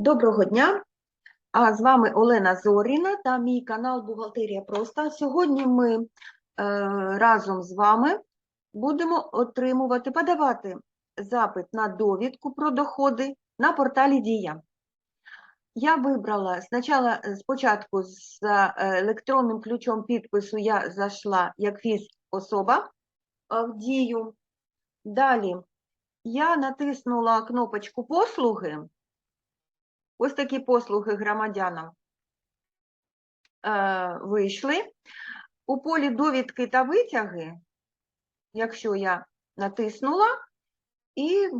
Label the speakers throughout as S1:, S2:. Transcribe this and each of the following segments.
S1: Доброго дня! А з вами Олена Зоріна та мій канал Бухгалтерія Проста. Сьогодні ми е, разом з вами будемо отримувати, подавати запит на довідку про доходи на порталі Дія. Я вибрала спочатку, спочатку з е, електронним ключом підпису я зайшла як фіз-особа е, в Дію. Далі я натиснула кнопочку послуги. Ось такі послуги громадянам е, вийшли. У полі довідки та витяги, якщо я натиснула, і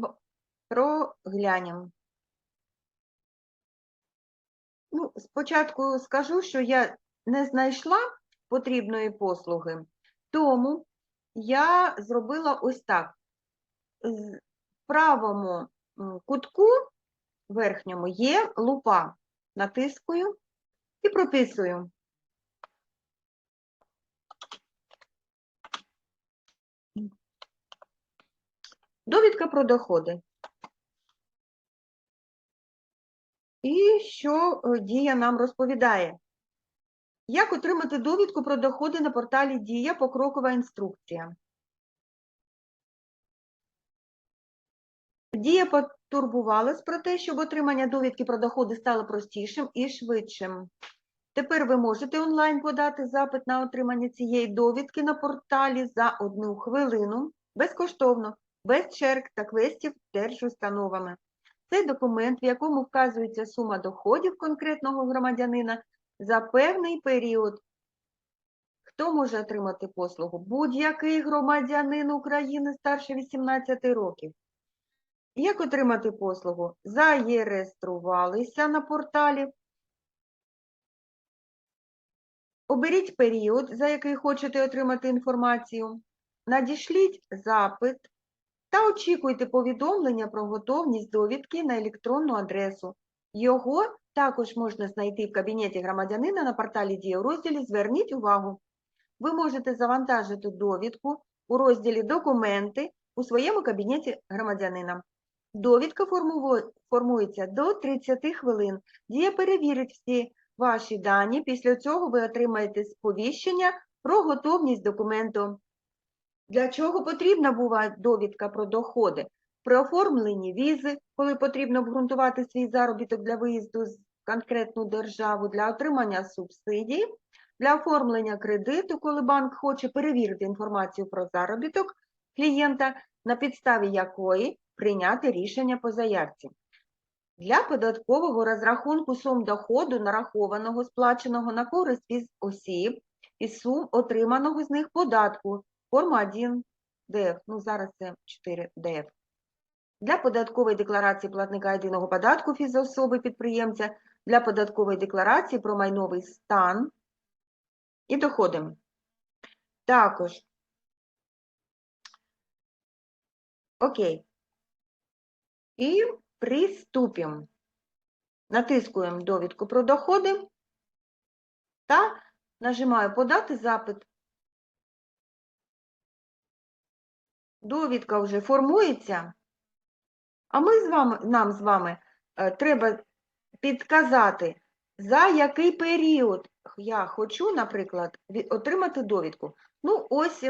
S1: проглянемо. Ну, спочатку скажу, що я не знайшла потрібної послуги, тому я зробила ось так. В правому кутку верхньому є лупа. Натискую і прописую. Довідка про доходи. І що е, Дія нам розповідає? Як отримати довідку про доходи на порталі Дія покрокова інструкція? Дія потурбувалась про те, щоб отримання довідки про доходи стало простішим і швидшим. Тепер ви можете онлайн подати запит на отримання цієї довідки на порталі за одну хвилину, безкоштовно, без черг та квестів держустановами. Це документ, в якому вказується сума доходів конкретного громадянина за певний період. Хто може отримати послугу? Будь-який громадянин України старше 18 років. Як отримати послугу? Зареєструвалися на порталі. Оберіть період, за який хочете отримати інформацію. Надішліть запит та очікуйте повідомлення про готовність довідки на електронну адресу. Його також можна знайти в кабінеті громадянина на порталі Дія у розділі Зверніть увагу. Ви можете завантажити довідку у розділі Документи у своєму кабінеті громадянина. Довідка формується до 30 хвилин. Дія перевірить всі ваші дані. Після цього ви отримаєте сповіщення про готовність документу. Для чого потрібна буває довідка про доходи? При оформленні візи, коли потрібно обґрунтувати свій заробіток для виїзду з конкретну державу, для отримання субсидій, для оформлення кредиту, коли банк хоче перевірити інформацію про заробіток клієнта, на підставі якої прийняти рішення по заявці. Для податкового розрахунку сум доходу, нарахованого, сплаченого на користь із осіб і сум отриманого з них податку, форма 1 ДФ, ну зараз це 4 ДФ. Для податкової декларації платника єдиного податку фізособи підприємця, для податкової декларації про майновий стан і доходи. Також. Окей. І приступимо. Натискуємо довідку про доходи та нажимаю подати запит. Довідка вже формується, а ми з вами, нам з вами е, треба підказати, за який період я хочу, наприклад, отримати довідку. Ну, ось,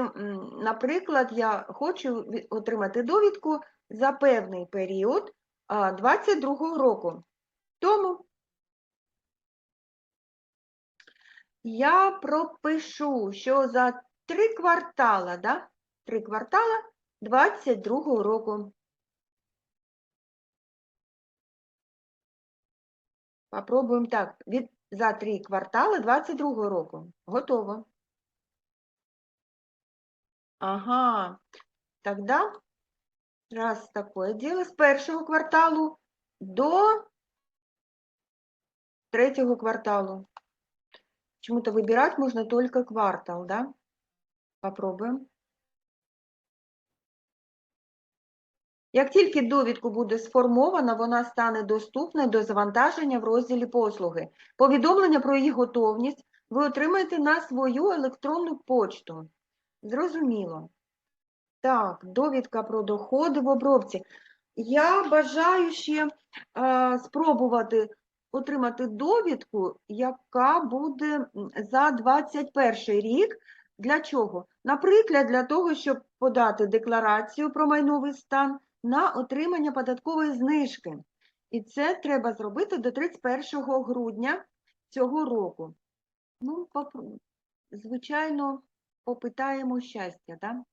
S1: наприклад, я хочу отримати довідку за певний період 22 року. Тому я пропишу, що за три квартала, да? Три квартала 22 року. Попробуємо так. Від, за три квартали 22 року. Готово. Ага. Тогда, раз такое дело, з першого кварталу до третього кварталу. Почему-то выбирать можно только квартал, да? Попробуем. Як тільки довідку буде сформована, вона стане доступною до завантаження в розділі послуги. Повідомлення про її готовність ви отримаєте на свою електронну почту. Зрозуміло. Так, довідка про доходи в обробці. Я бажаю ще е, спробувати отримати довідку, яка буде за 21 рік. Для чого? Наприклад, для того, щоб подати декларацію про майновий стан на отримання податкової знижки. І це треба зробити до 31 грудня цього року. Ну, звичайно, попитаємо щастя, да?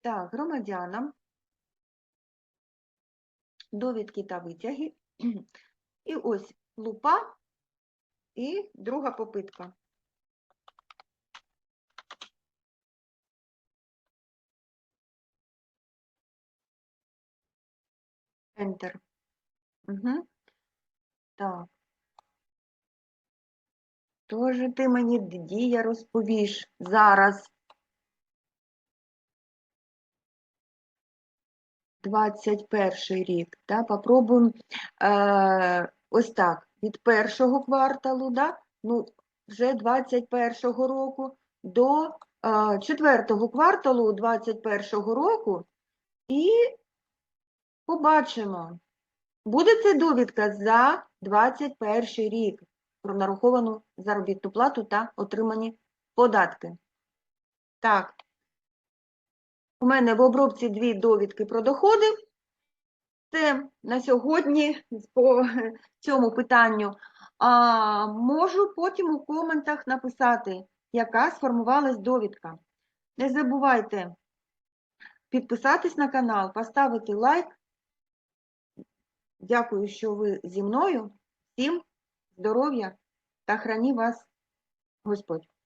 S1: Так, громадянам, довідки та витяги. І ось лупа і друга попитка. Enter. Угу. Так. Тоже ти мені дія розповіш зараз. 21 рік, да, попробуємо е, ось так, від першого кварталу, да, ну, вже 21 року до е, четвертого кварталу 21 року і побачимо, буде це довідка за 21 рік про нараховану заробітну плату та отримані податки. Так, у мене в обробці дві довідки про доходи. Це на сьогодні по цьому питанню. А, можу потім у коментах написати, яка сформувалась довідка. Не забувайте підписатись на канал, поставити лайк. Дякую, що ви зі мною. Всім здоров'я та храні вас Господь.